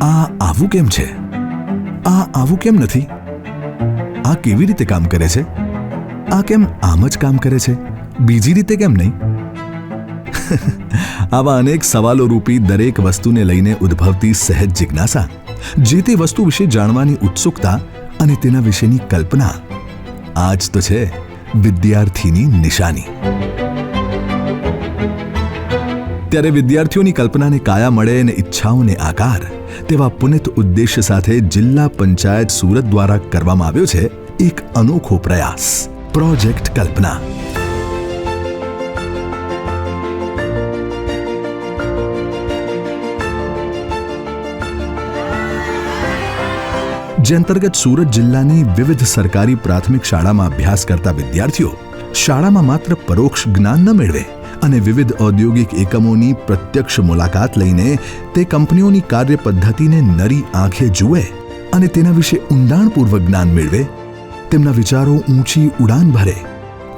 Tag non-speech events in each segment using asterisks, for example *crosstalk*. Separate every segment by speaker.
Speaker 1: આ આવું કેમ છે? આ આવું કેમ નથી? આ કેવી રીતે કામ કરે છે? આ કેમ આમ જ કામ કરે છે? બીજી રીતે કેમ નહીં? *laughs* આવા અનેક સવાલો રૂપી દરેક વસ્તુને લઈને ઉદ્ભવતી સહેજ જિજ્ઞાસા. જે તે વસ્તુ વિશે જાણવાની ઉત્સુકતા અને તેના વિશેની કલ્પના. આ જ તો છે વિદ્યાર્થીની નિશાની. ત્યારે વિદ્યાર્થીઓની કલ્પનાને કાયા મળે અને ઈચ્છાઓને આકાર, તેવા પુનિત ઉદ્દેશ્ય સાથે જિલ્લા પંચાયત સુરત દ્વારા કરવામાં આવ્યો છે એક અનોખો પ્રયાસ, પ્રોજેક્ટ કલ્પના. જે અંતર્ગત સુરત જિલ્લાની વિવિધ સરકારી પ્રાથમિક શાળામાં અભ્યાસ કરતા વિદ્યાર્થીઓ શાળામાં માત્ર પરોક્ષ જ્ઞાન ન મેળવે અને વિવિધ ઔદ્યોગિક એકમોની પ્રત્યક્ષ મુલાકાત લઈને તે કંપનીઓની કાર્ય પદ્ધતિને નરી આંખે જુએ અને તેના વિશે ઊંડાણપૂર્વક જ્ઞાન મેળવે, તેમના વિચારો ઊંચી ઉડાન ભરે,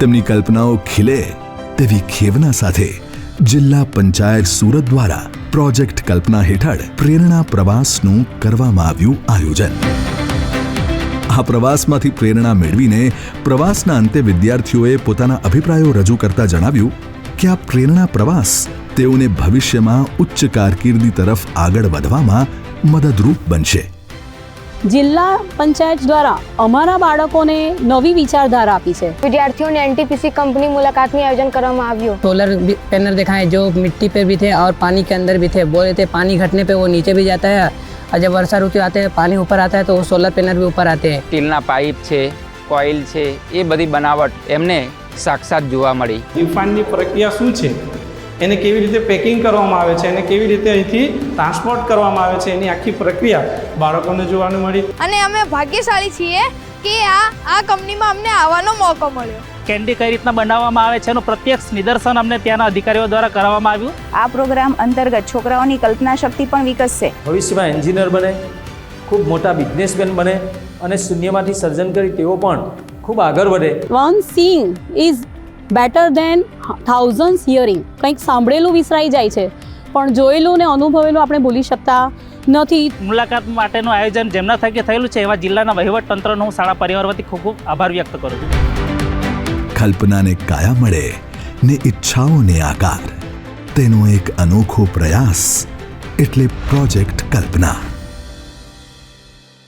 Speaker 1: તેમની કલ્પનાઓ ખીલે તેવી ખેવના સાથે જિલ્લા પંચાયત સુરત દ્વારા પ્રોજેક્ટ કલ્પના હેઠળ પ્રેરણા પ્રવાસનું કરવામાં આવ્યું આયોજન. આ પ્રવાસમાંથી પ્રેરણા મેળવીને પ્રવાસના અંતે વિદ્યાર્થીઓએ પોતાના અભિપ્રાયો રજૂ કરતા જણાવ્યું કે આ પ્રેરણા પ્રવાસ તેઓને ભવિષ્યમાં ઉચ્ચ કારકિર્દી તરફ આગળ વધવામાં મદદરૂપ બનશે
Speaker 2: જિલ્લા પંચાયત દ્વારા અમારા બાળકોને નવી વિચારધારા આપી છે
Speaker 3: विद्यार्थियों ने एनटीपीसी कंपनी मुलाकात में आयोजन કરવામાં આવ્યો
Speaker 4: सोलर भी- पैनल दिखाए जो मिट्टी पे भी थे और पानी के अंदर भी थे बोले थे पानी घटने पे वो नीचे भी जाता है और जब वर्षा ऋतु आते हैं पानी ऊपर आता है तो वो सोलर पैनल भी ऊपर आते हैं
Speaker 5: સ્ટીલના પાઇપ છે કોઇલ છે એ બધી બનાવટ એમને સાક્ષાત જોવા મળી.
Speaker 6: રિફાઇનની પ્રક્રિયા શું છે? એને કેવી રીતે પેકિંગ કરવામાં આવે છે? અને કેવી રીતે અહીંથી ટ્રાન્સપોર્ટ કરવામાં આવે છે? એની આખી પ્રક્રિયા બાળકોને જોવાનું મળી.
Speaker 7: અને અમે ભાગ્યશાળી છીએ કે આ આ કંપનીમાં અમને આવવાનો મોકો મળ્યો.
Speaker 8: કેન્ડી કઈ રીતના બનાવવામાં આવે છે એનું પ્રત્યક્ષ નિદર્શન અમને ત્યાંના અધિકારીઓ દ્વારા કરવામાં આવ્યું.
Speaker 9: આ પ્રોગ્રામ અંતર્ગત છોકરાઓની કલ્પના શક્તિ પણ વિકસશે.
Speaker 10: ભવિષ્યમાં એન્જિનિયર બને ખૂબ મોટા બિઝનેસમેન બને અને શૂન્યમાંથી સર્જન કરી તેઓ પણ ખૂબ આગળ વધે.
Speaker 2: One seeing is better than thousand hearing કંઈક સાંભળેલું વિસરાઈ જાય છે. પણ જોયેલું ને અનુભવેલું આપણે ભૂલી શકતા નથી.
Speaker 8: મુલાકાત માટેનું આયોજન જેમના થકી થયેલું છે એવા જિલ્લાના વહીવટ તંત્રનો હું શાળા પરિવાર વતી ખૂબ ખૂબ આભાર વ્યક્ત કરું છું.
Speaker 1: કલ્પનાને કાયા મળે ને ઈચ્છાઓને આકાર. તેનો એક અનોખો પ્રયાસ એટલે પ્રોજેક્ટ કલ્પના.